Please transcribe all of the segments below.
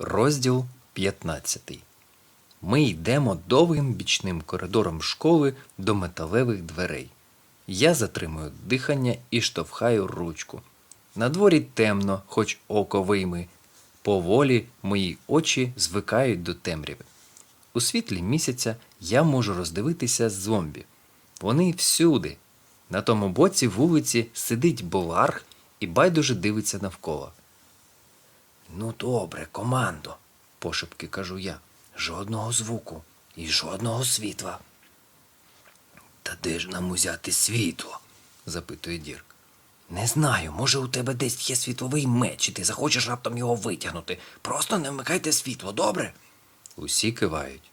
Розділ 15. Ми йдемо довгим бічним коридором школи до металевих дверей. Я затримую дихання і штовхаю ручку. На дворі темно, хоч око вийми. Поволі мої очі звикають до темряви. У світлі місяця я можу роздивитися зомбі. Вони всюди. На тому боці вулиці сидить боларг і байдуже дивиться навколо. Ну, добре, командо, пошепки кажу я. Жодного звуку і жодного світла. Та де ж нам узяти світло? запитує Дірк. Не знаю, може у тебе десь є світловий меч, і ти захочеш раптом його витягнути. Просто не вмикайте світло, добре? Усі кивають.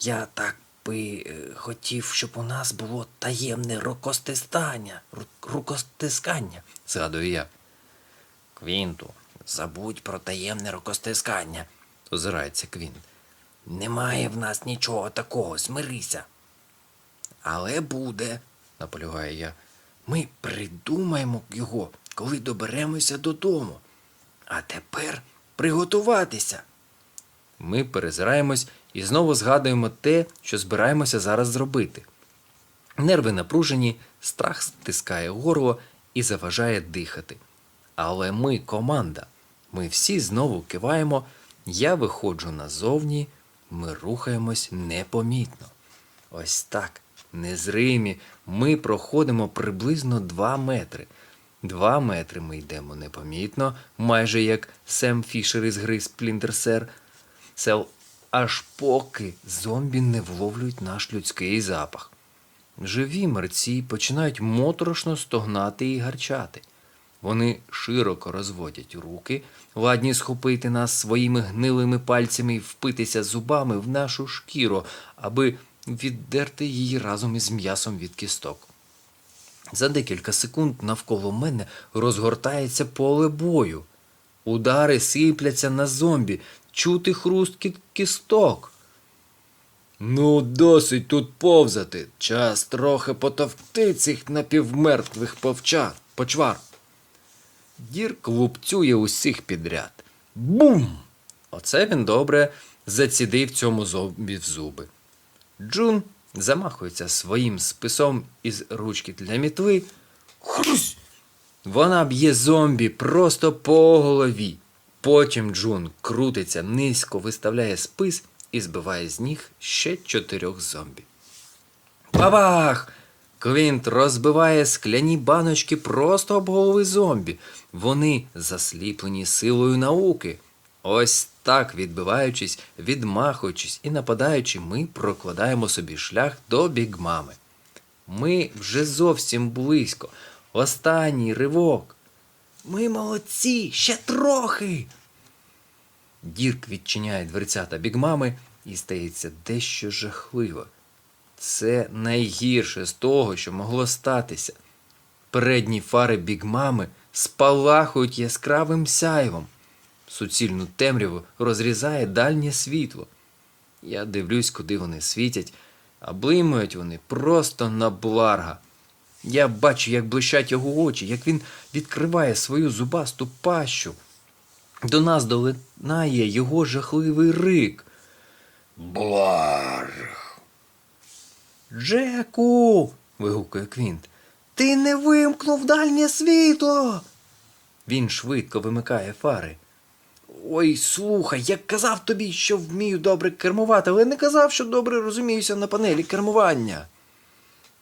Я так би е, хотів, щоб у нас було таємне рукостискання, рукостискання, згадую я. Квінту, забудь про таємне рукостискання, озирається Квінт. Немає в нас нічого такого, смирися. Але буде, наполягає я. Ми придумаємо його, коли доберемося додому. А тепер приготуватися. Ми перезираємось і знову згадуємо те, що збираємося зараз зробити. Нерви напружені, страх стискає горло і заважає дихати. Але ми команда. Ми всі знову киваємо. Я виходжу назовні, ми рухаємось непомітно. Ось так, незримі, ми проходимо приблизно 2 метри. Два метри ми йдемо непомітно, майже як Сем Фішер із гри Cell. Сел, аж поки зомбі не вловлюють наш людський запах. Живі мерці починають моторошно стогнати і гарчати. Вони широко розводять руки, ладні схопити нас своїми гнилими пальцями і впитися зубами в нашу шкіру, аби віддерти її разом із м'ясом від кісток. За декілька секунд навколо мене розгортається поле бою. Удари сипляться на зомбі, чути хрусткіт кісток. Ну, досить тут повзати. Час трохи потовкти цих напівмертвих повча, почвар. Дірк лупцює усіх підряд. Бум! Оце він добре зацідив цьому зомбі в зуби. Джун замахується своїм списом із ручки для мітли. Хрусь! Вона б'є зомбі просто по голові. Потім Джун крутиться низько, виставляє спис і збиває з ніг ще чотирьох зомбі. Бабах! Квінт розбиває скляні баночки просто об голови зомбі. Вони засліплені силою науки. Ось так, відбиваючись, відмахуючись і нападаючи, ми прокладаємо собі шлях до бігмами. Ми вже зовсім близько. Останній ривок. Ми молодці, ще трохи. Дірк відчиняє дверцята бігмами і стається дещо жахливо. Це найгірше з того, що могло статися. Передні фари бігмами спалахують яскравим сяйвом. Суцільну темряву розрізає дальнє світло. Я дивлюсь, куди вони світять, а блимають вони просто на бларга. Я бачу, як блищать його очі, як він відкриває свою зубасту пащу. До нас долинає його жахливий рик. Бларг. Джеку. вигукує Квінт. Ти не вимкнув дальнє світло. Він швидко вимикає фари. Ой, слухай, я казав тобі, що вмію добре кермувати, але не казав, що добре розуміюся на панелі кермування.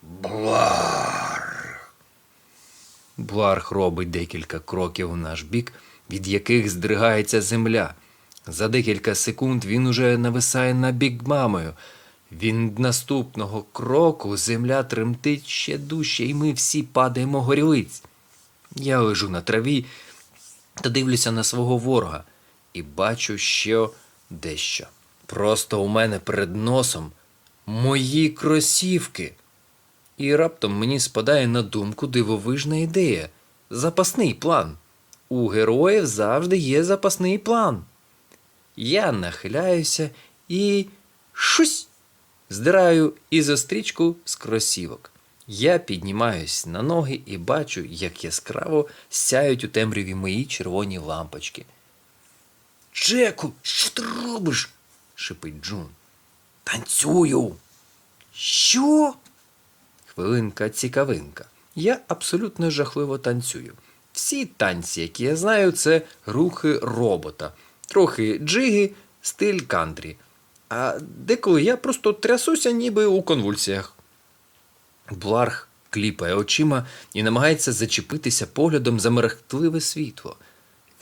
Бларг. Бларг робить декілька кроків у наш бік, від яких здригається земля. За декілька секунд він уже нависає на бік мамою. Від наступного кроку земля тремтить ще дужче, і ми всі падаємо горілиць. Я лежу на траві та дивлюся на свого ворога і бачу що дещо. Просто у мене перед носом мої кросівки. І раптом мені спадає на думку дивовижна ідея. Запасний план. У героїв завжди є запасний план. Я нахиляюся і шусь здираю ізострічку з кросівок. Я піднімаюсь на ноги і бачу, як яскраво сяють у темряві мої червоні лампочки. Джеку, що ти робиш? шипить Джун. Танцюю. Що? Хвилинка цікавинка. Я абсолютно жахливо танцюю. Всі танці, які я знаю, це рухи робота, трохи джиги, стиль кантрі. А деколи я просто трясуся, ніби у конвульсіях. Бларх кліпає очима і намагається зачепитися поглядом за мерехтливе світло.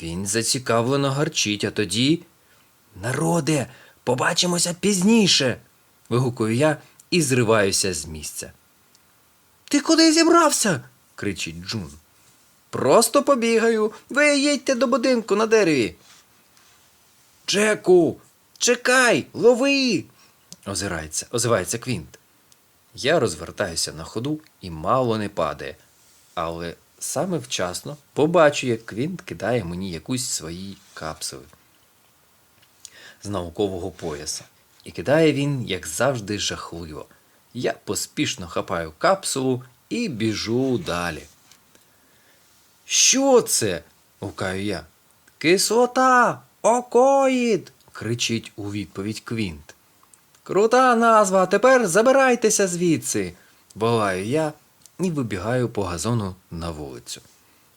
Він зацікавлено гарчить, а тоді. Народе, побачимося пізніше. вигукую я і зриваюся з місця. Ти куди зібрався? кричить Джун. Просто побігаю. Ви їдьте до будинку на дереві. Джеку, чекай, лови. озирається, озивається Квінт. Я розвертаюся на ходу і мало не падає. Але саме вчасно побачу, як Квінт кидає мені якусь свої капсули з наукового пояса. І кидає він, як завжди, жахливо. Я поспішно хапаю капсулу і біжу далі. Що це? гукаю я. Кислота! Окоїд! Кричить у відповідь Квінт. Крута назва, тепер забирайтеся звідси, волаю я і вибігаю по газону на вулицю.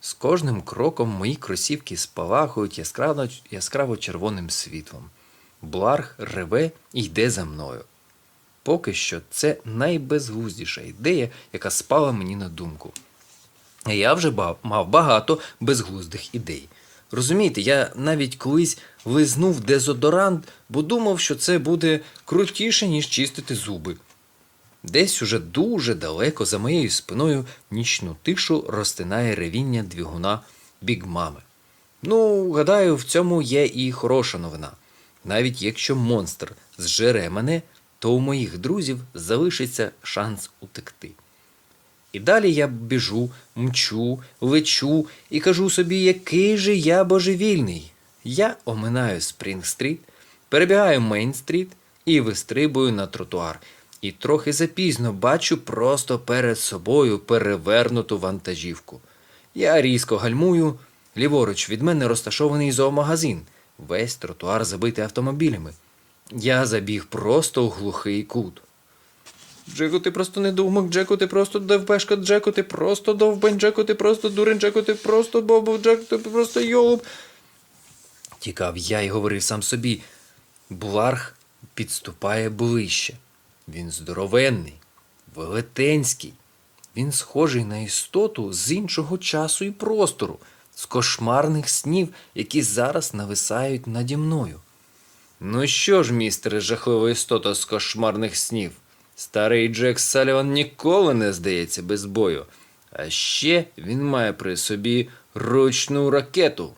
З кожним кроком мої кросівки спалахують яскраво, яскраво червоним світлом. Бларх реве і йде за мною. Поки що це найбезглуздіша ідея, яка спала мені на думку. Я вже мав багато безглуздих ідей. Розумієте, я навіть колись лизнув дезодорант, бо думав, що це буде крутіше, ніж чистити зуби. Десь уже дуже далеко за моєю спиною нічну тишу розтинає ревіння двигуна бігмами. Ну, гадаю, в цьому є і хороша новина. Навіть якщо монстр зжере мене, то у моїх друзів залишиться шанс утекти. І далі я біжу, мчу, лечу і кажу собі, який же я божевільний. Я оминаю Спрінг-стріт, перебігаю Мейн-стріт і вистрибую на тротуар. І трохи запізно бачу просто перед собою перевернуту вантажівку. Я різко гальмую, ліворуч від мене розташований зоомагазин, весь тротуар забитий автомобілями. Я забіг просто у глухий кут. Джеку, ти просто недоумок, Джеку, ти просто довбешка, Джеку, ти просто довбень, Джеку, ти просто дурень, Джеку, ти просто бобов, Джеку, ти просто йолуб. Тікав я і говорив сам собі. Бларх підступає ближче. Він здоровенний, велетенський. Він схожий на істоту з іншого часу і простору, з кошмарних снів, які зараз нависають наді мною. Ну що ж, містере жахлива істота з кошмарних снів? Старий Джек Саліван ніколи не здається без бою. А ще він має при собі ручну ракету.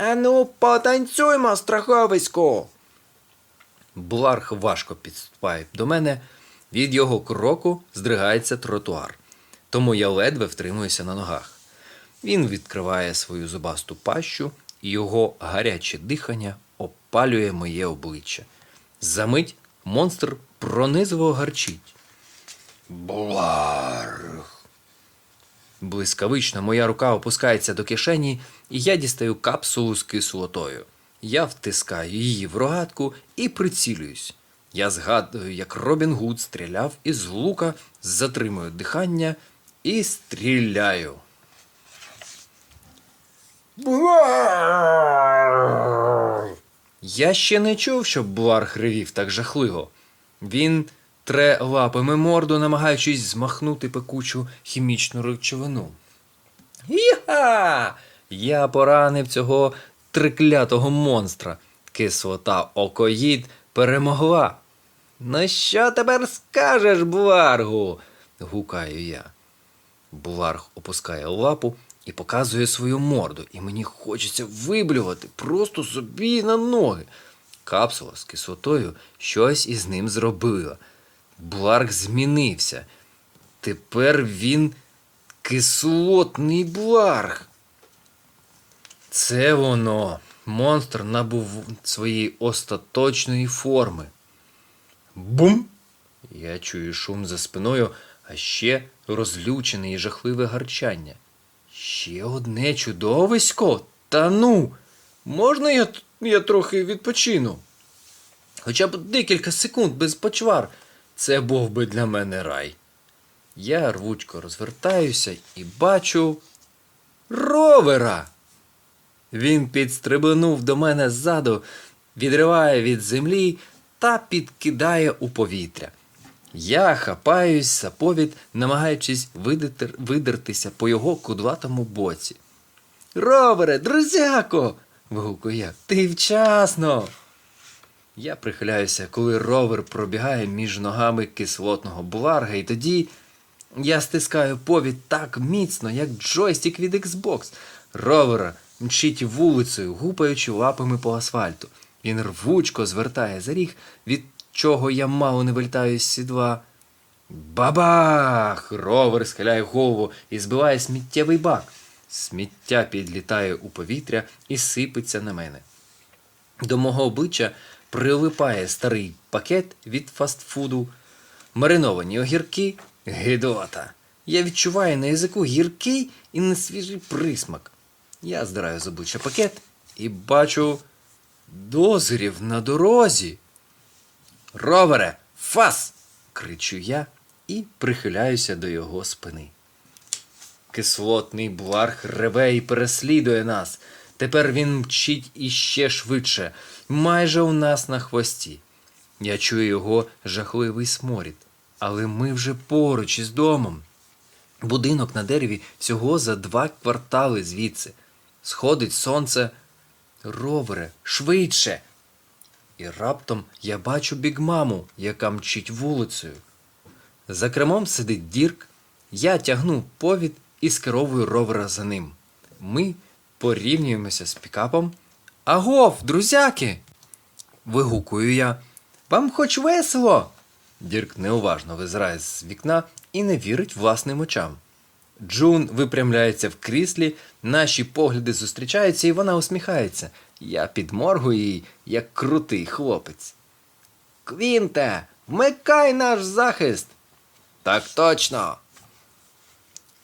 Ану, потанцюймо, страховисько. Бларх важко підступає до мене. Від його кроку здригається тротуар, тому я ледве втримуюся на ногах. Він відкриває свою зубасту пащу, і його гаряче дихання опалює моє обличчя. Замить монстр пронизливо гарчить. Бларх. Блискавично моя рука опускається до кишені, і я дістаю капсулу з кислотою. Я втискаю її в рогатку і прицілююсь. Я згадую, як Робін Гуд стріляв із лука, затримую дихання і стріляю. Я ще не чув, щоб Бларх ревів так жахливо. Він тре лапами морду, намагаючись змахнути пекучу хімічну речовину. Іха! Я поранив цього триклятого монстра. Кислота окоїд перемогла. Ну що тепер скажеш, Бларгу? гукаю я. Бларг опускає лапу і показує свою морду, і мені хочеться виблювати просто собі на ноги. Капсула з кислотою щось із ним зробила. Бларг змінився. Тепер він кислотний бларг. Це воно. Монстр набув своєї остаточної форми. Бум! Я чую шум за спиною, а ще розлючене і жахливе гарчання. Ще одне чудовисько? Та ну. Можна я, я трохи відпочину? Хоча б декілька секунд без почвар. Це був би для мене рай. Я рвучко розвертаюся і бачу ровера. Він підстрибнув до мене ззаду, відриває від землі та підкидає у повітря. Я хапаюсь за повід, намагаючись видер... видертися по його кудлатому боці. Ровере, друзяко. вигукую я. Ти вчасно. Я прихиляюся, коли ровер пробігає між ногами кислотного буларга, і тоді я стискаю повід так міцно, як джойстик від Xbox. Ровера мчить вулицею, гупаючи лапами по асфальту. Він рвучко звертає за ріг, від чого я мало не вилітаю з сідла. Бабах! Ровер схиляє голову і збиває сміттєвий бак. Сміття підлітає у повітря і сипеться на мене. До мого обличчя прилипає старий пакет від фастфуду, мариновані огірки, гидота. Я відчуваю на язику гіркий і несвіжий присмак. Я здираю з обличчя пакет і бачу дозирів на дорозі. Ровере, фас! кричу я і прихиляюся до його спини. Кислотний бларх реве і переслідує нас. Тепер він мчить іще швидше, майже у нас на хвості. Я чую його жахливий сморід, але ми вже поруч із домом. Будинок на дереві всього за два квартали звідси. Сходить сонце. Ровере, швидше. І раптом я бачу бігмаму, яка мчить вулицею. За кермом сидить Дірк, я тягну повід і скеровую ровера за ним. Ми порівнюємося з пікапом. Агов, друзяки! вигукую я. Вам хоч весело. Дірк неуважно визирає з вікна і не вірить власним очам. Джун випрямляється в кріслі, наші погляди зустрічаються, і вона усміхається. Я підморгую їй, як крутий хлопець. Квінте, вмикай наш захист. Так точно.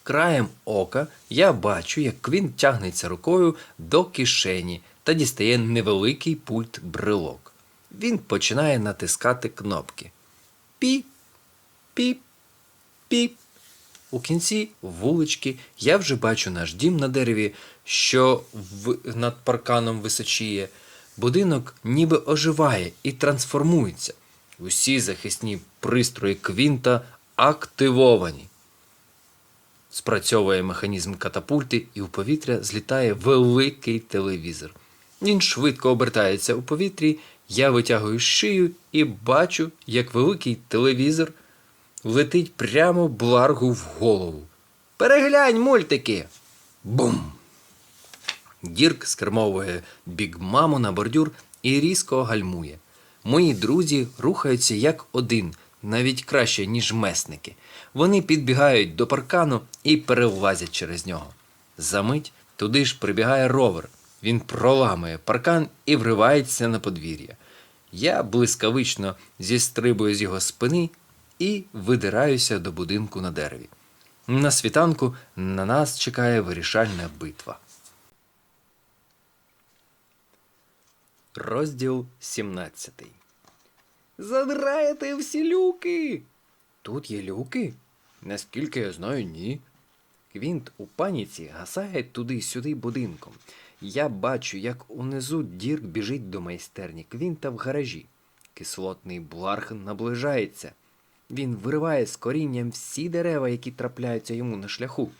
Краєм ока я бачу, як Квін тягнеться рукою до кишені та дістає невеликий пульт брелок. Він починає натискати кнопки. Піп, піп, піп. У кінці вулички я вже бачу наш дім на дереві, що в... над парканом височіє. Будинок ніби оживає і трансформується. Усі захисні пристрої квінта активовані. Спрацьовує механізм катапульти, і у повітря злітає великий телевізор. Він швидко обертається у повітрі, я витягую шию і бачу, як великий телевізор летить прямо бларгу в голову. Переглянь мультики. Бум! Дірк скермовує бігмаму на бордюр і різко гальмує. Мої друзі рухаються як один, навіть краще, ніж месники. Вони підбігають до паркану і перелазять через нього. Замить туди ж прибігає ровер. Він проламує паркан і вривається на подвір'я. Я блискавично зістрибую з його спини і видираюся до будинку на дереві. На світанку на нас чекає вирішальна битва. Розділ 17 Задраєте всі люки. Тут є люки? Наскільки я знаю, ні. Квінт у паніці гасає туди-сюди будинком. Я бачу, як унизу Дірк біжить до майстерні Квінта в гаражі. Кислотний бларх наближається. Він вириває з корінням всі дерева, які трапляються йому на шляху.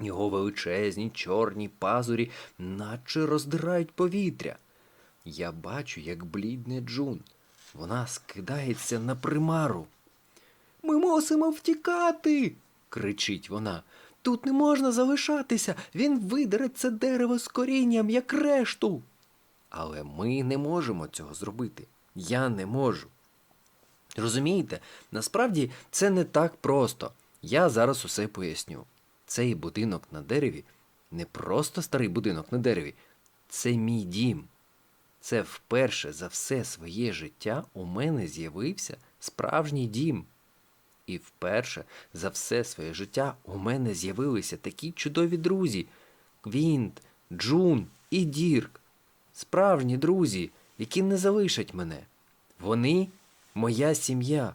Його величезні чорні пазурі наче роздирають повітря. Я бачу, як блідне Джун. Вона скидається на примару. Ми мусимо втікати. кричить вона. Тут не можна залишатися. Він видере це дерево з корінням, як решту. Але ми не можемо цього зробити. Я не можу. Розумієте, насправді це не так просто. Я зараз усе поясню. Цей будинок на дереві не просто старий будинок на дереві, це мій дім. Це вперше за все своє життя у мене з'явився справжній дім. І вперше за все своє життя у мене з'явилися такі чудові друзі Квінт, Джун і Дірк. справжні друзі, які не залишать мене. Вони моя сім'я.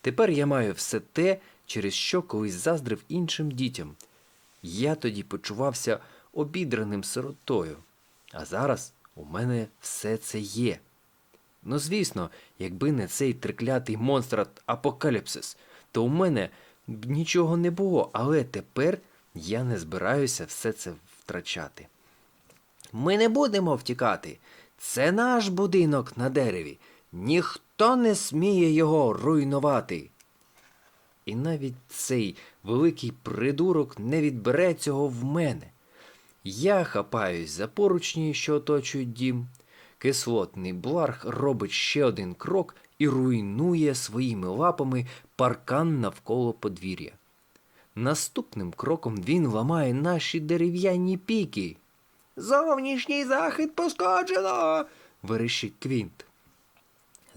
Тепер я маю все те, через що колись заздрив іншим дітям. Я тоді почувався обідраним сиротою, а зараз у мене все це є. Ну, звісно, якби не цей триклятий монстр Апокаліпсис, то у мене б нічого не було, але тепер я не збираюся все це втрачати. Ми не будемо втікати. Це наш будинок на дереві. Ніхто не сміє його руйнувати. І навіть цей великий придурок не відбере цього в мене. Я хапаюсь за поручні, що оточують дім. Кислотний бларх робить ще один крок і руйнує своїми лапами паркан навколо подвір'я. Наступним кроком він ламає наші дерев'яні піки. Зовнішній захід пошкоджено. верещить Квінт.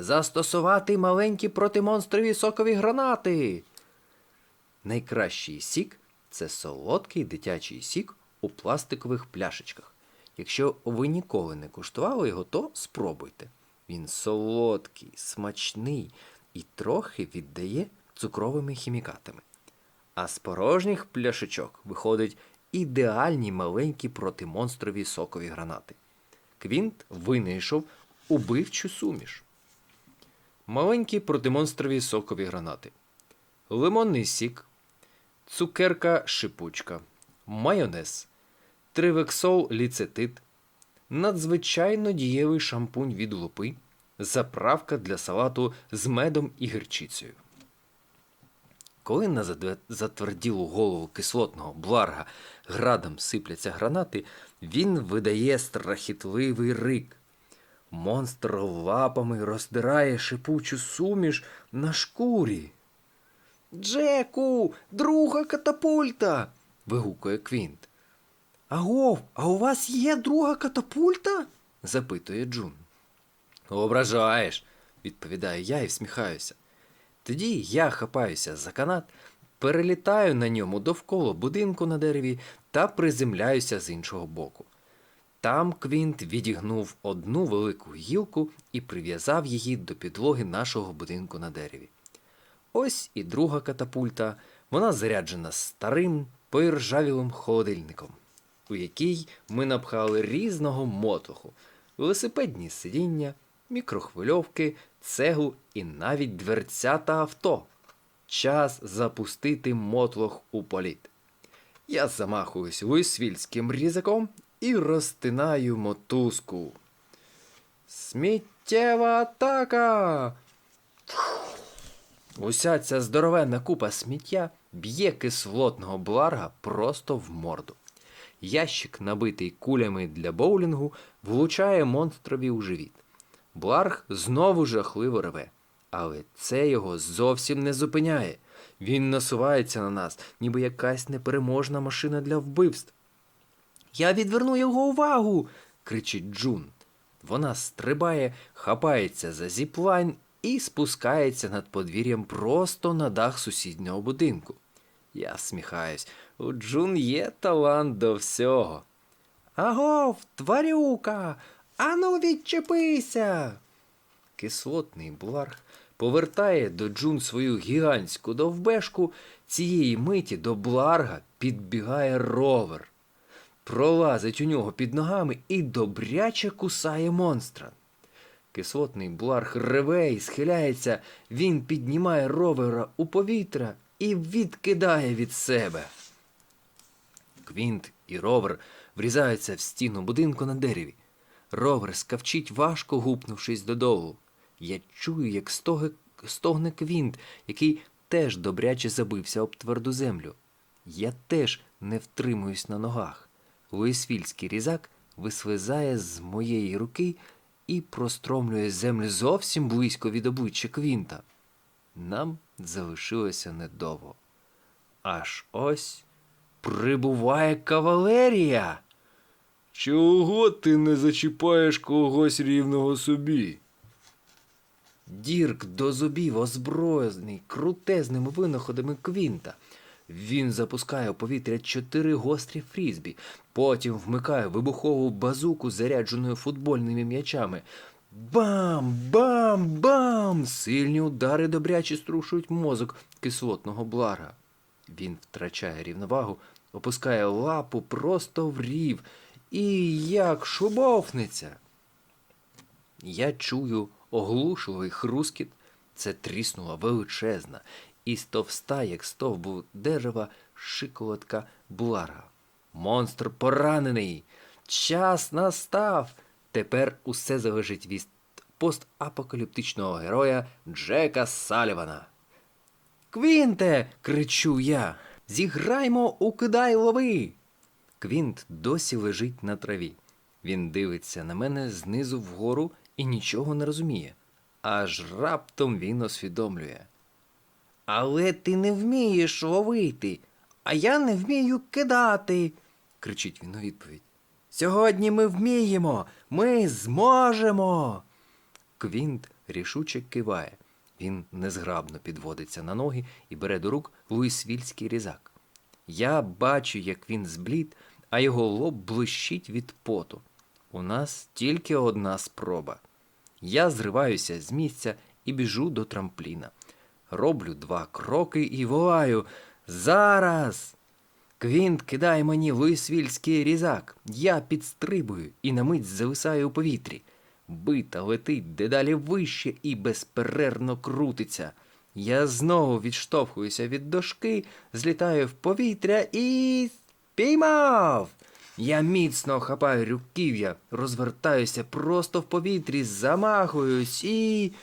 Застосувати маленькі протимонстрові сокові гранати. Найкращий сік це солодкий дитячий сік у пластикових пляшечках. Якщо ви ніколи не куштували його, то спробуйте. Він солодкий, смачний і трохи віддає цукровими хімікатами. А з порожніх пляшечок виходять ідеальні маленькі протимонстрові сокові гранати. Квінт винайшов убивчу суміш. Маленькі протимонстрові сокові гранати. Лимонний сік, цукерка шипучка, майонез, тривексол ліцетит, надзвичайно дієвий шампунь від лупи, заправка для салату з медом і гірчицею. Коли на затверділу голову кислотного бларга градом сипляться гранати, він видає страхітливий рик. Монстр лапами роздирає шипучу суміш на шкурі. Джеку, друга катапульта. вигукує Квінт. Агов, а у вас є друга катапульта? запитує Джун. Ображаєш, відповідаю я і всміхаюся. Тоді я хапаюся за канат, перелітаю на ньому довкола будинку на дереві та приземляюся з іншого боку. Там Квінт відігнув одну велику гілку і прив'язав її до підлоги нашого будинку на дереві. Ось і друга катапульта. Вона заряджена старим поіржавілим холодильником, у який ми напхали різного мотлоху, велосипедні сидіння, мікрохвильовки, цеглу і навіть дверця та авто. Час запустити мотлох у політ. Я замахуюсь луїсвільським різаком і розтинаю мотузку. Сміттєва атака! Уся ця здоровенна купа сміття б'є кислотного бларга просто в морду. Ящик, набитий кулями для боулінгу, влучає монстрові у живіт. Бларг знову жахливо реве, але це його зовсім не зупиняє. Він насувається на нас, ніби якась непереможна машина для вбивств. Я відверну його увагу. кричить Джун. Вона стрибає, хапається за зіплайн і спускається над подвір'ям просто на дах сусіднього будинку. Я сміхаюсь, у Джун є талант до всього. Агов, тварюка, ану відчепися. Кислотний бларх повертає до Джун свою гігантську довбешку. Цієї миті до бларга підбігає ровер пролазить у нього під ногами і добряче кусає монстра. Кислотний бларх реве і схиляється, він піднімає ровера у повітря і відкидає від себе. Квінт і ровер врізаються в стіну будинку на дереві. Ровер скавчить, важко гупнувшись додолу. Я чую, як стоге, стогне Квінт, який теж добряче забився об тверду землю. Я теж не втримуюсь на ногах. Луїсвільський різак вислизає з моєї руки і простромлює землю зовсім близько від обличчя Квінта. Нам залишилося недовго. Аж ось прибуває кавалерія. Чого ти не зачіпаєш когось рівного собі? Дірк до зубів озброєний крутезними винаходами Квінта. Він запускає у повітря чотири гострі фрізбі, потім вмикає вибухову базуку, зарядженою футбольними м'ячами. Бам! Бам! Бам! Сильні удари добряче струшують мозок кислотного блара. Він втрачає рівновагу, опускає лапу просто в рів і як шубовниться. Я чую оглушливий хрускіт. Це тріснула величезна і стовста, як стовбу дерева, шиколотка блара. Монстр поранений. Час настав. Тепер усе залежить від постапокаліптичного героя Джека Салівана. Квінте. кричу я. Зіграймо у кидай лови. Квінт досі лежить на траві. Він дивиться на мене знизу вгору і нічого не розуміє. Аж раптом він усвідомлює. Але ти не вмієш ловити, а я не вмію кидати, кричить він у відповідь. Сьогодні ми вміємо, ми зможемо. Квінт рішуче киває. Він незграбно підводиться на ноги і бере до рук луїсвільський різак. Я бачу, як він зблід, а його лоб блищить від поту. У нас тільки одна спроба. Я зриваюся з місця і біжу до трампліна. Роблю два кроки і волаю. Зараз. Квінт кидає мені луїсвільський різак. Я підстрибую і на мить зависаю у повітрі. Бита летить дедалі вище і безперервно крутиться. Я знову відштовхуюся від дошки, злітаю в повітря і спіймав. Я міцно хапаю руків'я, розвертаюся просто в повітрі, замахуюсь і.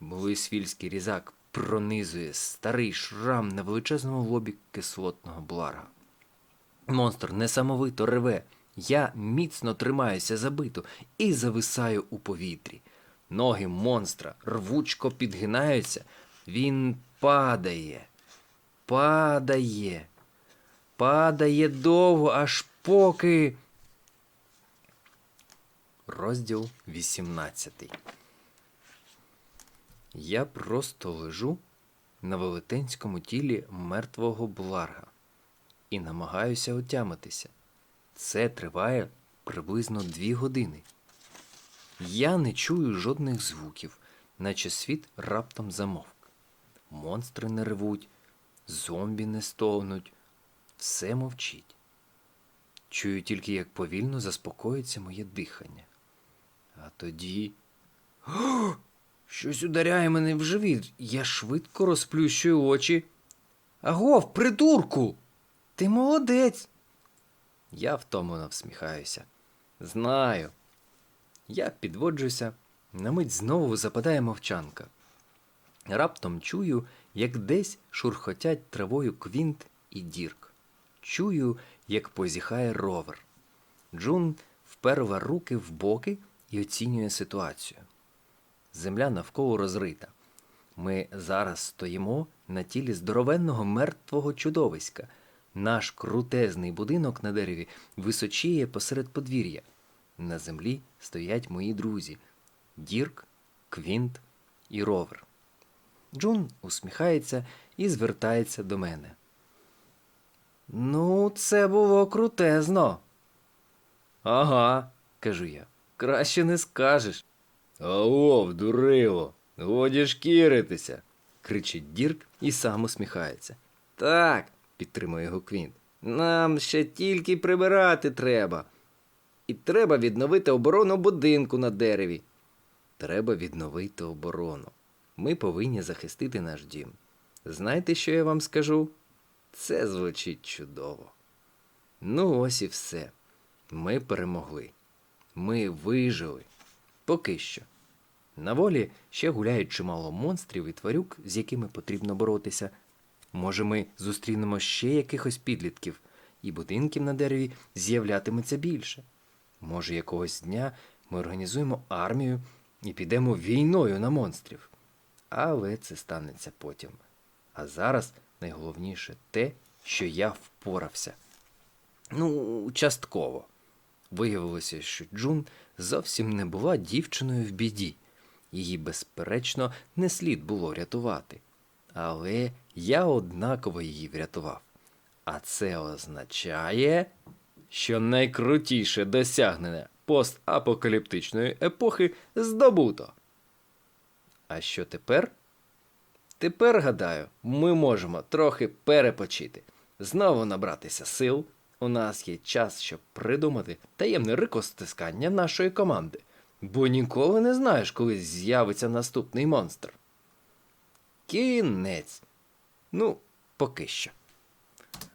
Луїсвільський різак пронизує старий шрам на величезному лобі кислотного блара. Монстр несамовито реве. Я міцно тримаюся за биту і зависаю у повітрі. Ноги монстра рвучко підгинаються. Він падає, падає, падає довго, аж поки. Розділ 18 Я просто лежу на велетенському тілі мертвого бларга і намагаюся отямитися. Це триває приблизно дві години. Я не чую жодних звуків, наче світ раптом замовк. Монстри не ревуть, зомбі не стогнуть, все мовчить. Чую тільки, як повільно заспокоїться моє дихання. А тоді. Щось ударяє мене в живіт. Я швидко розплющую очі. Агов, придурку! Ти молодець. Я втомлено всміхаюся. Знаю. Я підводжуся, на мить знову западає мовчанка. Раптом чую, як десь шурхотять травою квінт і дірк. Чую, як позіхає ровер. Джун вперла руки в боки і оцінює ситуацію. Земля навколо розрита. Ми зараз стоїмо на тілі здоровенного мертвого чудовиська. Наш крутезний будинок на дереві височіє посеред подвір'я. На землі стоять мої друзі Дірк, Квінт і Ровер. Джун усміхається і звертається до мене. Ну, це було крутезно. Ага, кажу я. Краще не скажеш. Алло, вдурило, годі шкіритися, кричить Дірк і сам усміхається. Так, підтримує його Квінт. Нам ще тільки прибирати треба. І треба відновити оборону будинку на дереві. Треба відновити оборону. Ми повинні захистити наш дім. Знаєте, що я вам скажу? Це звучить чудово. Ну, ось і все. Ми перемогли. Ми вижили. Поки що. На волі ще гуляють чимало монстрів і тварюк, з якими потрібно боротися. Може, ми зустрінемо ще якихось підлітків, і будинків на дереві з'являтиметься більше. Може, якогось дня ми організуємо армію і підемо війною на монстрів. Але це станеться потім. А зараз найголовніше те, що я впорався. Ну, частково. Виявилося, що Джун зовсім не була дівчиною в біді. Її, безперечно, не слід було рятувати. Але я однаково її врятував. А це означає, що найкрутіше досягнення постапокаліптичної епохи здобуто. А що тепер? Тепер, гадаю, ми можемо трохи перепочити, знову набратися сил. У нас є час, щоб придумати таємне рикостискання нашої команди, бо ніколи не знаєш, коли з'явиться наступний монстр. Кінець. Ну, поки що.